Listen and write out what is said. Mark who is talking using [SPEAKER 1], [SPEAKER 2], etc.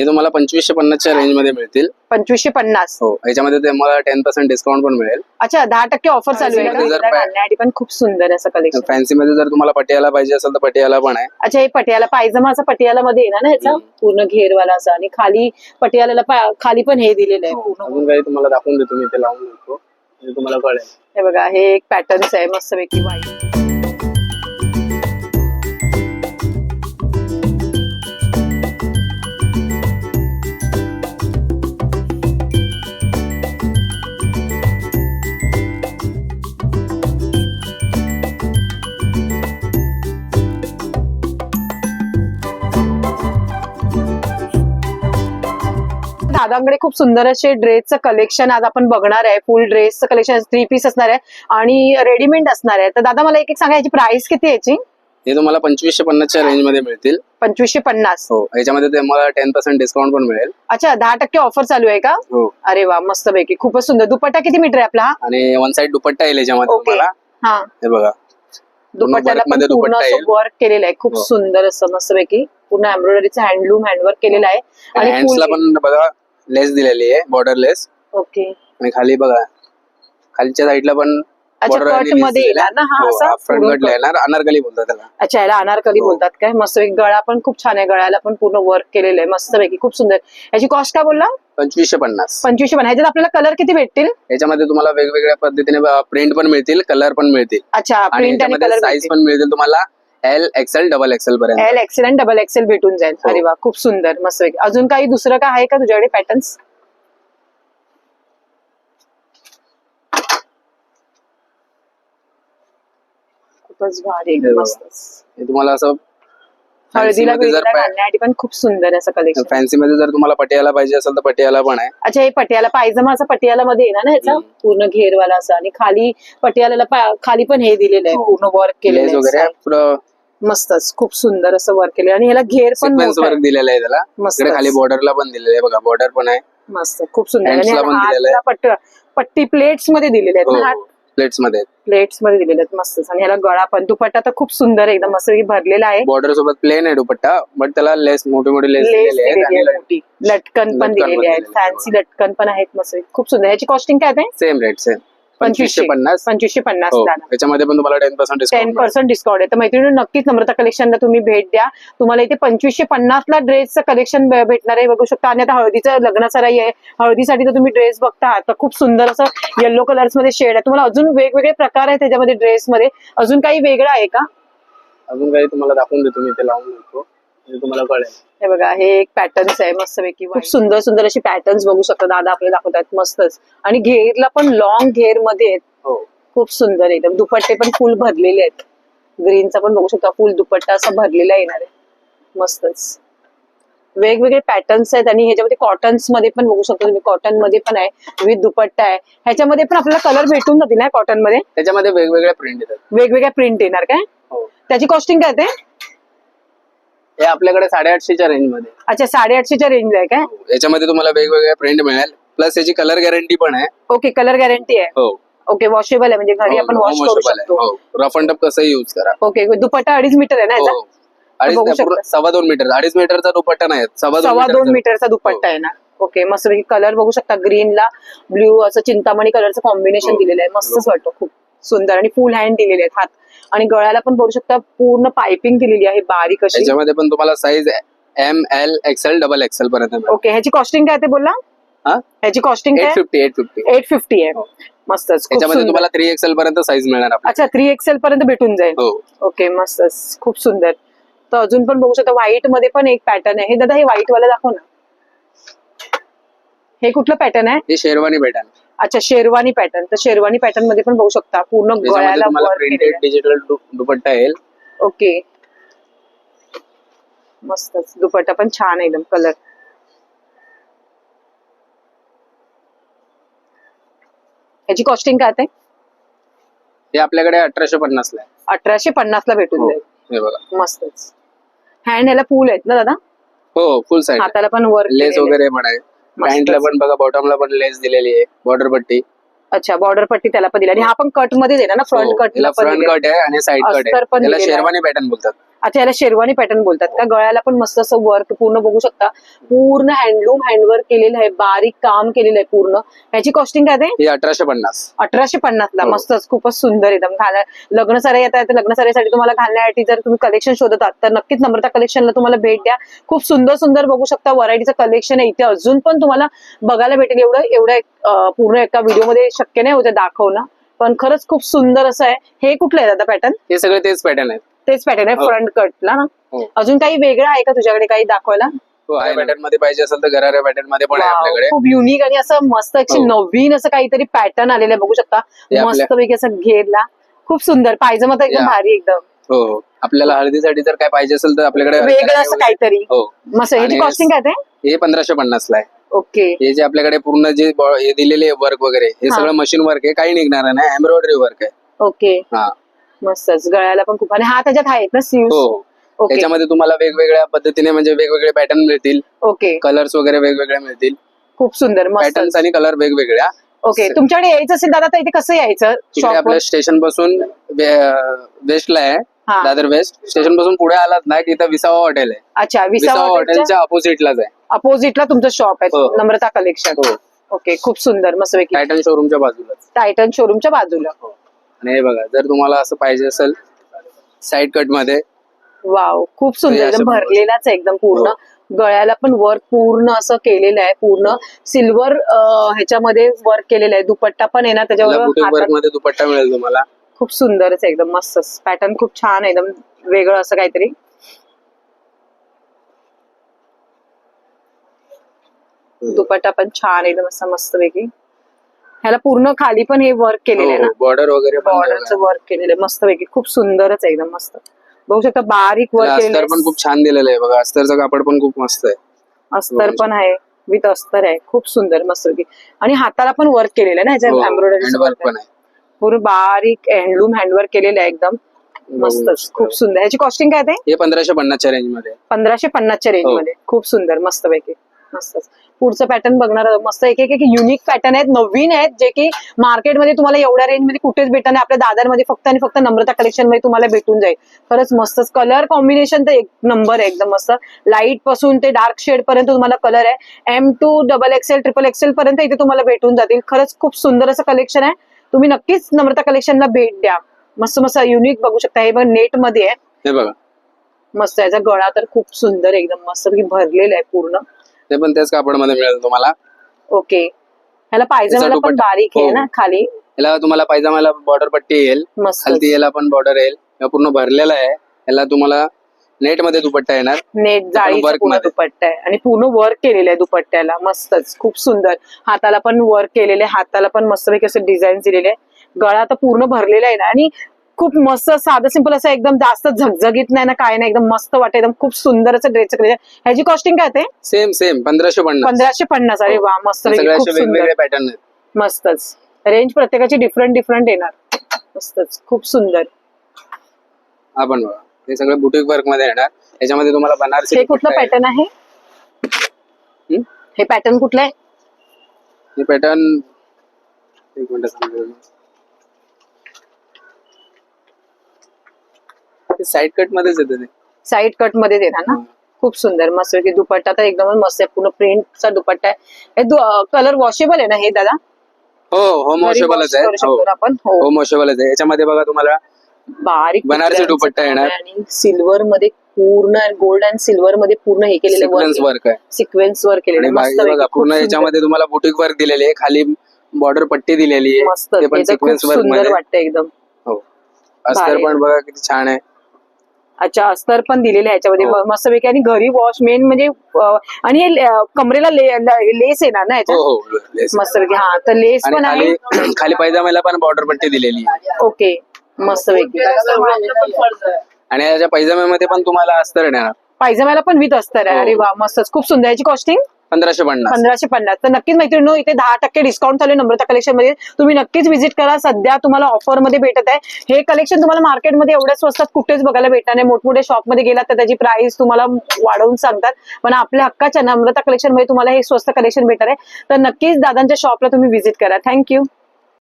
[SPEAKER 1] हे तुम्हाला पंचवीसशे पन्नासच्या रेंजमध्ये मिळतील.
[SPEAKER 2] पंचवीसशे पन्नास.
[SPEAKER 1] हो याच्यामध्ये तुम्हाला टेन पर्सेंट डिस्काउंट पण मिळेल.
[SPEAKER 2] अच्छा दहा टक्के ऑफर चालू आहे
[SPEAKER 1] Fancy मध्ये जर
[SPEAKER 2] का?
[SPEAKER 1] पॅ-
[SPEAKER 2] घालण्यासाठी पण खूप सुंदर असं कलेक्शन
[SPEAKER 1] फॅन्सी मध्ये जर तुम्हाला पटियाला पाहिजे असेल तर पटियाला पण आहे.
[SPEAKER 2] अच्छा हे पटियाला पायजमा असा पटियाला मध्ये येणार ना याचा. पूर्ण घेरवाला असा आणि खाली पटियाला खाली पण हे दिलेलं आहे. पूर्ण
[SPEAKER 1] अजून काही तुम्हाला दाखवून देतो मी ते लावून देतो. म्हणजे तुम्हाला कळेल.
[SPEAKER 2] हे बघा हे एक पॅटर्न्स आहे मस्तपैकी व्हाईट दादांकडे खूप सुंदर असे ड्रेसचं कलेक्शन आज आपण बघणार आहे. फुल ड्रेसचं कलेक्शन थ्री पीस असणार आहे आणि रेडीमेड असणार आहे. तर दादा मला एक एक सांगा याची प्राइस किती आहे याची?
[SPEAKER 1] हे तुम्हाला पंचवीसशे पन्नासच्या रेंजमध्ये मिळतील.
[SPEAKER 2] पंचवीसशे पन्नास.
[SPEAKER 1] हो याच्यामध्ये तुम्हाला टेन पर्सेंट डिस्काउंट पण मिळेल.
[SPEAKER 2] अच्छा दहा टक्के ऑफर चालू आहे का?
[SPEAKER 1] हो.
[SPEAKER 2] अरे वा मस्त पैकी खूपच सुंदर. दुपट्टा किती मीटर आहे आपला हा?
[SPEAKER 1] आणि वन साइड दुपट्टा येईल याच्यामध्ये तुम्हाला.
[SPEAKER 2] हा.
[SPEAKER 1] हे बघा.
[SPEAKER 2] दुपट्ट्याला पूर्ण
[SPEAKER 1] दुपट्टा येईल.
[SPEAKER 2] वर्क केलेलं आहे. खूप
[SPEAKER 1] हो.
[SPEAKER 2] सुंदर असं मस्त पैकी पूर्ण एम्ब्रॉयडरीचं हँडलूम हँडवर्क केलेलं आहे. आणि
[SPEAKER 1] हँड्सला
[SPEAKER 2] full-
[SPEAKER 1] पण बघा लेस दिलेली आहे बॉर्डर लेस
[SPEAKER 2] ओके
[SPEAKER 1] आणि खाली बघा खालच्या साईडला पण
[SPEAKER 2] अच्छा
[SPEAKER 1] border आणि
[SPEAKER 2] कट
[SPEAKER 1] lace
[SPEAKER 2] मध्ये
[SPEAKER 1] दिलेला
[SPEAKER 2] येणार ना हा.
[SPEAKER 1] हो,
[SPEAKER 2] असा?
[SPEAKER 1] हा. येणार अनारकली बोलतात त्याला.
[SPEAKER 2] अच्छा याला अनारकली
[SPEAKER 1] हो.
[SPEAKER 2] बोलतात काय? मस्त पैकी गळा पण खूप छान आहे गळ्याला पण पूर्ण वर्क केलेलं आहे मस्त पैकी खूप सुंदर. याची कॉस्ट काय बोलला?
[SPEAKER 1] पंचवीसशे पन्नास.
[SPEAKER 2] पंचवीसशे पण ह्याच्यात आपल्याला कलर किती भेटतील?
[SPEAKER 1] याच्यामध्ये तुम्हाला वेगवेगळ्या पद्धतीने प्रिंट पण मिळतील कलर पण मिळतील.
[SPEAKER 2] अच्छा
[SPEAKER 1] आणि
[SPEAKER 2] प्रिंट आणि
[SPEAKER 1] याच्यामध्ये
[SPEAKER 2] कलर
[SPEAKER 1] साईज पण मिळतील तुम्हाला. एल एक्सेल डबल एक्सेल पर्यंत.
[SPEAKER 2] एल एक्सेल आणि डबल एक्सेल भेटून जाईल.
[SPEAKER 1] हो.
[SPEAKER 2] अरे वा खूप सुंदर मस्त अजून काही दुसरं काय आहे का तुझ्याकडे पॅटर्न्स खूपच भारी. मस्त.
[SPEAKER 1] हे तुम्हाला असं
[SPEAKER 2] हळदीला
[SPEAKER 1] मध्ये जर
[SPEAKER 2] बिळदीला घालण्यासाठी पण खूप सुंदर असं कलेक्शन
[SPEAKER 1] फॅन्सी मध्ये जर तुम्हाला पटियाला पाहिजे असेल तर पटियाला पण आहे.
[SPEAKER 2] अच्छा हे पटियाला पायजमा असा पटियाला मध्ये येणार ना
[SPEAKER 1] हम्म.
[SPEAKER 2] पूर्ण घेरवाला असा. आणि खाली पटियाला खाली पण हे दिलेलं आहे
[SPEAKER 1] हो.
[SPEAKER 2] पूर्ण वर्क
[SPEAKER 1] लेस
[SPEAKER 2] केलेलं
[SPEAKER 1] वगैरे
[SPEAKER 2] आहे
[SPEAKER 1] पुढं
[SPEAKER 2] मस्तच खूप सुंदर असं वर्क केलं आणि ह्याला घेर पण
[SPEAKER 1] सिक्वेन्स
[SPEAKER 2] मोठा आहे.
[SPEAKER 1] वर्क दिलेलं आहे त्याला.
[SPEAKER 2] मस्तच.
[SPEAKER 1] इकडे खाली बॉर्डरला पण दिलेलं आहे बघा. बॉर्डर पण आहे.
[SPEAKER 2] मस्त खूप सुंदर. आणि
[SPEAKER 1] Hands ला पण दिलेलं आहे.
[SPEAKER 2] हातला पट्ट पट्टी प्लेट्समध्ये दिलेले आहेत. ना प्लेट्समध्ये प्लेट्समध्ये दिलेले आहेत. मस्त आणि ह्याला गळा पण दुपट्टा तर खूप सुंदर आहे, एकदम मस्त भरलेला आहे.
[SPEAKER 1] बॉर्डर सोबत प्लेन आहे दुपट्टा बट त्याला लेस मोठे मोठे लेस
[SPEAKER 2] लेस
[SPEAKER 1] दिलेले आहेत.
[SPEAKER 2] दिलेली आहे
[SPEAKER 1] आणि
[SPEAKER 2] मोठी. लटकन पण
[SPEAKER 1] लटकन
[SPEAKER 2] दिलेली आहेत
[SPEAKER 1] दिलेली आहे.
[SPEAKER 2] फॅन्सी लटकन पण आहेत मस्त. खूप सुंदर. ह्याची कॉस्टिंग काय आहे
[SPEAKER 1] सेम रेट सेम पंचवीसशे पन्नास.
[SPEAKER 2] पंचवीसशे पन्नास
[SPEAKER 1] हो. त्याच्यामध्ये पण तुम्हाला ten percent
[SPEAKER 2] ten percent discount आहे. तर मैत्रिणी नक्कीच नम्रता कलेक्शनला तुम्ही भेट द्या. तुम्हाला इथे पंचवीसशे पन्नास ला ड्रेसचं कलेक्शन भेटणार आहे. बघू शकता. आणि आता हळदीचं लग्न सराई आहे. हळदीसाठी तर तुम्ही ड्रेस बघता. तर खूप सुंदर असं येल्लो कलर्समध्ये शेड आहे. तुम्हाला अजून वेगवेगळे प्रकार आहेत त्याच्यामध्ये ड्रेस मध्ये. अजून काही वेगळं आहे का?
[SPEAKER 1] अजून काही तुम्हाला दाखवून देतो. मी ते लावून देतो. तुम्हाला कळेल.
[SPEAKER 2] हे बघा हे एक पॅटर्न्स आहे मस्त पैकी खूप सुंदर सुंदर अशी पॅटर्न्स बघू शकता. दादा आपल्याला दाखवतात मस्तच. आणि घेरला पण लॉंग घेरमध्ये आहेत.
[SPEAKER 1] हो.
[SPEAKER 2] खूप सुंदर एकदम. दुपट्टे पण फुल भरलेले आहेत. ग्रीनचा पण बघू शकता फुल दुपट्टा असा भरलेला येणार आहे. मस्तच. वेगवेगळे पॅटर्न्स आहेत आणि ह्याच्यामध्ये कॉटन्समध्ये पण बघू शकता तुम्ही. कॉटनमध्ये पण आहे विथ दुपट्टा आहे. ह्याच्यामध्ये पण आपल्याला कलर भेटून जातील ना कॉटनमध्ये?
[SPEAKER 1] त्याच्यामध्ये वेगवेगळे प्रिंट येतात.
[SPEAKER 2] वेगवेगळ्या प्रिंट येणार काय?
[SPEAKER 1] हो.
[SPEAKER 2] त्याची कॉस्टिंग काय ते?
[SPEAKER 1] हे आपल्याकडे साडेआठशेच्या रेंजमध्ये
[SPEAKER 2] अच्छा साडेआठशेच्या रेंज आहे काय?
[SPEAKER 1] हो. याच्यामध्ये तुम्हाला वेगवेगळे प्रिंट मिळेल. प्लस याची कलर गॅरंटी पण आहे.
[SPEAKER 2] ओके कलर गॅरंटी आहे.
[SPEAKER 1] हो.
[SPEAKER 2] ओके वॉशेबल आहे म्हणजे घरी आपण वॉश करू शकतो.
[SPEAKER 1] रफ अँड टप कसंही युज करा.
[SPEAKER 2] ओके दुपट्टा अडीच मीटर आहे ना याचा?
[SPEAKER 1] हो. अडीच. सव्वा दोन मीटर. अडीच मीटरचा दुपट्टा नाही सव्वा
[SPEAKER 2] सव्वा दोन
[SPEAKER 1] मीटरचा.
[SPEAKER 2] दुपट्टा आहे ना? ओके मस्त कलर बघू शकता. ग्रीनला ब्ल्यू असं चिंतामणी कलरचं कॉम्बिनेशन
[SPEAKER 1] हो.
[SPEAKER 2] दिलेलं आहे. मस्तच वाटतं खूप. सुंदर आणि फुल हँड दिलेले आहेत हात. आणि गळ्याला पण बघू शकता पूर्ण पायपिंग दिलेली आहे बारीक अशी.
[SPEAKER 1] याच्यामध्ये पण तुम्हाला size M L XL double XL पर्यंत.
[SPEAKER 2] ओके ह्याची कॉस्टिंग काय ते बोलला?
[SPEAKER 1] हा?
[SPEAKER 2] ह्याची costing
[SPEAKER 1] eight fifty eight fifty
[SPEAKER 2] eight fifty आहे. मस्तच खूप
[SPEAKER 1] याच्यामध्ये
[SPEAKER 2] सुंदर.
[SPEAKER 1] तुम्हाला थ्री एक्सेल पर्यंत साईज मिळणार
[SPEAKER 2] अच्छा थ्री एक्सेल पर्यंत भेटून जाईल.
[SPEAKER 1] हो.
[SPEAKER 2] ओके मस्तच खूप सुंदर. तर अजून पण बघू शकता व्हाईटमध्ये पण एक पॅटर्न आहे. हे दादा हे व्हाईट वाला दाखव ना. हे कुठलं पॅटर्न आहे?
[SPEAKER 1] हे शेरवानी भेटेल
[SPEAKER 2] अच्छा शेरवानी पॅटर्न तर शेरवानी पॅटर्नमध्ये पण बघू शकता. पूर्ण गळ्याला
[SPEAKER 1] प्रिंटेड. डिजिटल दुपट्टा येईल.
[SPEAKER 2] ओके. मस्तच. दुपट्टा पण छान आहे एकदम कलर याची कॉस्टिंग काय आहे
[SPEAKER 1] हे आपल्याकडे अठराशे पन्नास ला आहे.
[SPEAKER 2] अठराशे पन्नास ला भेटून
[SPEAKER 1] हो,
[SPEAKER 2] जाईल. मस्तच. हँड याला फुल आहेत ना दादा?
[SPEAKER 1] हो फुल साईड
[SPEAKER 2] हाताला पण वर्क
[SPEAKER 1] लेस वगैरे पण आहे.
[SPEAKER 2] मस्तच.
[SPEAKER 1] पॅन्टला पण बघा बॉटमला पण लेस दिलेली आहे बॉर्डर पट्टी.
[SPEAKER 2] अच्छा बॉर्डर पट्टी त्याला पण दिली. आणि हा पण कटमध्ये दिला ना? फ्रंट कट
[SPEAKER 1] फ्रंट कट आहे आणि साईड कट
[SPEAKER 2] अस्तर
[SPEAKER 1] आहे
[SPEAKER 2] पण
[SPEAKER 1] त्याला
[SPEAKER 2] दिलेलं आहे.
[SPEAKER 1] शेरवानी पॅटर्न बोलतात.
[SPEAKER 2] अच्छा याला शेरवानी पॅटर्न बोलतात. का गळ्याला पण मस्त असं वर्क पूर्ण बघू शकता. पूर्ण हँडलूम हँडवर्क केलेलं आहे बारीक काम केलेलं आहे पूर्ण. ह्याची कॉस्टिंग काय आहे
[SPEAKER 1] ही अठराशे पन्नास.
[SPEAKER 2] अठराशे पन्नास ला.
[SPEAKER 1] हो.
[SPEAKER 2] मस्तच खूपच सुंदर एकदम. घाला लग्न सारे येतात तर लग्न साऱ्यासाठी तुम्हाला घालण्यासाठी जर तुम्ही कलेक्शन शोधत आहात तर नक्कीच नम्रता कलेक्शनला तुम्हाला भेट द्या. खूप सुंदर सुंदर बघू शकता व्हरायटीचं कलेक्शन आहे इथे अजून पण तुम्हाला बघायला भेटेल. एवढं एवढं पूर्ण एका व्हिडिओमध्ये शक्य नाही होते दाखवणं. पण खरंच खूप सुंदर असं आहे. हे कुठलं आहे दादा पॅटर्न
[SPEAKER 1] हे सगळे तेच पॅटर्न आहेत.
[SPEAKER 2] तेच पॅटर्न आहे
[SPEAKER 1] हो.
[SPEAKER 2] फ्रंट कटला ना.
[SPEAKER 1] हो.
[SPEAKER 2] अजून काही वेगळं आहे का तुझ्याकडे काही दाखवायला?
[SPEAKER 1] पॅटर्नमध्ये पाहिजे असेल तर गराऱ्या पॅटर्नमध्ये पण आहे
[SPEAKER 2] Wow,
[SPEAKER 1] आपल्याकडे.
[SPEAKER 2] खूप युनिक आणि असं मस्त
[SPEAKER 1] हो.
[SPEAKER 2] नवीन असं काहीतरी पॅटर्न आलेलं आहे बघू शकता.
[SPEAKER 1] हे आपल्या-
[SPEAKER 2] मस्त पैकी असं घेरला. खूप सुंदर पायजमा तर एकदम. भारी एकदम.
[SPEAKER 1] हो हो आपल्याला हळदीसाठी जर काय पाहिजे असेल तर आपल्याकडे
[SPEAKER 2] वेगळं असं काहीतरी.
[SPEAKER 1] हो.
[SPEAKER 2] मस्त
[SPEAKER 1] आणि
[SPEAKER 2] कॉस्टिंग काय ते?
[SPEAKER 1] हे पंधराशे पन्नास ला आहे.
[SPEAKER 2] ओके.
[SPEAKER 1] हे जे आपल्याकडे पूर्ण जे ब- हे दिलेले वर्क वगैरे हे
[SPEAKER 2] हा.
[SPEAKER 1] सगळं मशीन वर्क आहे काही निघणार नाही एम्ब्रॉयडरी वर्क आहे.
[SPEAKER 2] ओके.
[SPEAKER 1] हा.
[SPEAKER 2] मस्तच गळ्याला पण खूप. आणि हा त्याच्यात आहेत ना
[SPEAKER 1] हो
[SPEAKER 2] स्लीव्ह
[SPEAKER 1] हो.
[SPEAKER 2] ओके
[SPEAKER 1] त्याच्यामध्ये तुम्हाला वेगवेगळ्या पद्धतीने म्हणजे वेगवेगळे पॅटर्न मिळतील.
[SPEAKER 2] ओके
[SPEAKER 1] कलर्स वगैरे वेगवेगळे मिळतील.
[SPEAKER 2] खूप सुंदर मस्त
[SPEAKER 1] पॅटर्न्स आणि कलर वेगवेगळ्या.
[SPEAKER 2] ओके तुमच्याकडे यायचं असेल दादा तर इथे कसं यायचं?
[SPEAKER 1] तिकडे
[SPEAKER 2] शॉप
[SPEAKER 1] आपल्या स्टेशनपासून वेस्टला आहे
[SPEAKER 2] हा.
[SPEAKER 1] दादर वेस्ट स्टेशनपासून पुढे आलात ना की इथं विसावा हॉटेल आहे.
[SPEAKER 2] अच्छा
[SPEAKER 1] विसावा
[SPEAKER 2] विसावा हॉटेलच्या
[SPEAKER 1] हॉटेलच्या अपोजिटलाच आहे.
[SPEAKER 2] अपोजिटला तुमचं शॉप आहे.
[SPEAKER 1] हो.
[SPEAKER 2] नम्रता कलेक्शन
[SPEAKER 1] हो.
[SPEAKER 2] ओके खूप सुंदर मस्त पैकी
[SPEAKER 1] टायटन शोरूमच्या बाजूलाच.
[SPEAKER 2] टायटन शोरूमच्या बाजूला.
[SPEAKER 1] आणि हे बघा जर तुम्हाला असं पाहिजे असेल साईड कटमध्ये
[SPEAKER 2] वाव खूप सुंदर.
[SPEAKER 1] हे
[SPEAKER 2] एकदम. भरलेलाच आहे एकदम पूर्ण. गळ्याला पण वर्क पूर्ण असं केलेलं आहे पूर्ण. सिल्वर ह्याच्यामध्ये वर्क केलेलं आहे. दुपट्टा पण आहे ना त्याच्यावर
[SPEAKER 1] दुपट्टा मिळेल तुम्हाला.
[SPEAKER 2] खूप सुंदरच आहे एकदम मस्त. पॅटर्न खूप छान आहे एकदम वेगळं असं काहीतरी. दुपट्टा पण छान एकदम असं मस्त पैकी ह्याला पूर्ण खाली पण हे वर्क केलेलं आहे ना.
[SPEAKER 1] बॉर्डर वगैरे पण
[SPEAKER 2] बॉर्डरचं वर्क केलेलं आहे. मस्त पैकी खूप सुंदरच आहे एकदम मस्त. बघू शकता बारीक वर्क
[SPEAKER 1] अस्तर पण खूप छान दिलेलं आहे बघा. अस्तरचं कापड पण खूप मस्त आहे.
[SPEAKER 2] अस्तर पण आहे. विथ अस्तर आहे. खूप सुंदर मस्त पैकी आणि हाताला पण वर्क केलेलं आहे ना ह्याच्या एम्ब्रॉयडरी
[SPEAKER 1] हँडवर्क हो, पण आहे.
[SPEAKER 2] पूर्ण बारीक हँडलूम हँडवर्क केलेलं आहे एकदम. मस्तच खूप सुंदर. ह्याची कॉस्टिंग काय ते
[SPEAKER 1] हे पंधराशे पन्नासच्या रेंजमध्ये.
[SPEAKER 2] पंधराशे पन्नासच्या रेंज
[SPEAKER 1] हो.
[SPEAKER 2] मध्ये. खूप सुंदर मस्त पैकी मस्तच. पुढचं पॅटर्न बघणार आहोत. मस्त एक एक युनिक पॅटर्न आहेत नवीन आहेत जे की मार्केटमध्ये तुम्हाला एवढ्या रेंजमध्ये कुठेच भेटणार नाही. आपल्या दादरमध्ये फक्त आणि फक्त नम्रता कलेक्शनमध्ये तुम्हाला भेटून जाईल. खरंच मस्तच कलर कॉम्बिनेशन तर एक नंबर आहे एकदम मस्त. लाइटपासून ते डार्क शेड पर्यंत तुम्हाला कलर आहे. M to double XL triple XL पर्यंत इथे तुम्हाला भेटून जातील. खरंच खूप सुंदर असं कलेक्शन आहे. तुम्ही नक्कीच नम्रता कलेक्शनला भेट द्या. मस्त मस्त युनिक बघू शकता. हे बघ नेटमध्ये आहे.
[SPEAKER 1] हे बघा.
[SPEAKER 2] मस्त याचा गळा तर खूप सुंदर एकदम मस्त भरलेला आहे पूर्ण.
[SPEAKER 1] ते पण त्याच कापडमध्ये मिळेल तुम्हाला.
[SPEAKER 2] ओके. ह्याला पायजमाला पण
[SPEAKER 1] दुपट्टा.
[SPEAKER 2] बारीक आहे
[SPEAKER 1] हो.
[SPEAKER 2] ना खाली?
[SPEAKER 1] याला तुम्हाला पायजामाला बॉर्डर पट्टी येईल.
[SPEAKER 2] मस्त
[SPEAKER 1] खालती याला पण बॉर्डर येईल. पूर्ण भरलेला आहे. याला तुम्हाला नेटमध्ये दुपट्टा येणार.
[SPEAKER 2] नेट जाळीचा
[SPEAKER 1] work पूर्णमध्ये.
[SPEAKER 2] दुपट्टा आहे. आणि पूर्ण वर्क केलेलं आहे दुपट्ट्याला. मस्तच. खूप सुंदर. हाताला पण वर्क केलेले हाताला पण मस्तपैकी असं डिझाईन दिलेले आहे. गळा तर पूर्ण भरलेला आहे ना. आणि खूप मस्त साधं सिंपल असं एकदम जास्त झगझगीत नाही ना काय नाही एकदम मस्त वाटत एकदम खूप सुंदर असं कलेक्शन ह्याची कॉस्टिंग काय ते?
[SPEAKER 1] सेम सेम पंधराशे पन्नास.
[SPEAKER 2] पंधराशे पन्नास अरे वा मस्त खूप सुंदर.
[SPEAKER 1] पॅटर्न
[SPEAKER 2] मस्तच. रेंज प्रत्येकाची डिफरंट डिफरंट येणार. मस्तच खूप सुंदर.
[SPEAKER 1] आपण बघा. हे सगळं बुटीक वर्कमध्ये येणार. याच्यामध्ये तुम्हाला बनारसी
[SPEAKER 2] हे कुठलं पॅटर्न आहे? हे पॅटर्न कुठलं आहे?
[SPEAKER 1] हे पॅटर्न एक मिनिट सांगतो साईड कट मध्येच येतं ते.
[SPEAKER 2] साईड कटमध्ये देणार ना? खूप सुंदर मस्त की दुपट्टा तर एकदम मस्त आहे. पूर्ण प्रिंटचा दुपट्टा आहे. हे कलर वॉशेबल आहे ना हे दादा?
[SPEAKER 1] हो होम वॉशेबलच आहे.
[SPEAKER 2] करू शकतो ना आपण? हो.
[SPEAKER 1] होम वॉशेबलच आहे. याच्यामध्ये बघा तुम्हाला
[SPEAKER 2] बारीक
[SPEAKER 1] बनारसी दुपट्टा येणार.
[SPEAKER 2] आहे आणि सिल्वर मध्ये पूर्ण गोल्ड अँड सिल्वर मध्ये पूर्ण हे केलेलं
[SPEAKER 1] सिक्वेन्स वर्क आहे.
[SPEAKER 2] सिक्वेन्स वर केलेलं
[SPEAKER 1] बघा पूर्ण याच्यामध्ये तुम्हाला बुटीक वर्क दिलेली आहे. खाली बॉर्डर पट्टी दिलेली आहे.
[SPEAKER 2] मस्त.
[SPEAKER 1] ते पण
[SPEAKER 2] ते तर खूप
[SPEAKER 1] सिक्वेन्स वर्क सुंदरमध्ये
[SPEAKER 2] वाटतं एकदम.
[SPEAKER 1] हो. अस्तर. पण बघा किती छान आहे.
[SPEAKER 2] अच्छा अस्तर पण दिलेले आहे याच्यामध्ये.
[SPEAKER 1] हो.
[SPEAKER 2] मस्त पैकी आणि घरी वॉश मेन म्हणजे आणि हे कमरेला लेस येणार ना
[SPEAKER 1] हो
[SPEAKER 2] याच्यात
[SPEAKER 1] हो yes.
[SPEAKER 2] मस्त पैकी हा तर लेस पण आहे.
[SPEAKER 1] खाली पायजामाला पण बॉर्डर पट्टी दिलेली
[SPEAKER 2] ओके मस्त पैकी
[SPEAKER 1] आणि याच्या पायजाम्यामध्ये पण तुम्हाला अस्तर येणार.
[SPEAKER 2] पायजमाला पण विथ अस्तर आहे.
[SPEAKER 1] हो.
[SPEAKER 2] अरे वा मस्तच. खूप सुंदर. याची कॉस्टिंग
[SPEAKER 1] पंधराशे पन्नास.
[SPEAKER 2] पंधराशे पन्नास. तर नक्कीच मैत्रिणी इथे दहा टक्के डिस्काउंट चालू आहे नम्रता कलेक्शनमध्ये. तुम्ही नक्कीच व्हिजिट करा. सध्या तुम्हाला ऑफरमध्ये भेटत आहे. हे कलेक्शन तुम्हाला मार्केटमध्ये एवढ्या स्वस्तात कुठेच बघायला भेटणार नाही. मोठमोठ्या शॉपमध्ये गेलात तर त्याची प्राइस तुम्हाला वाढवून सांगतात. पण आपल्या हक्काच्या नम्रता कलेक्शनमध्ये तुम्हाला हे स्वस्त कलेक्शन भेटणार आहे. तर नक्कीच दादांच्या शॉपला तुम्ही व्हिजिट करा. थँक्यू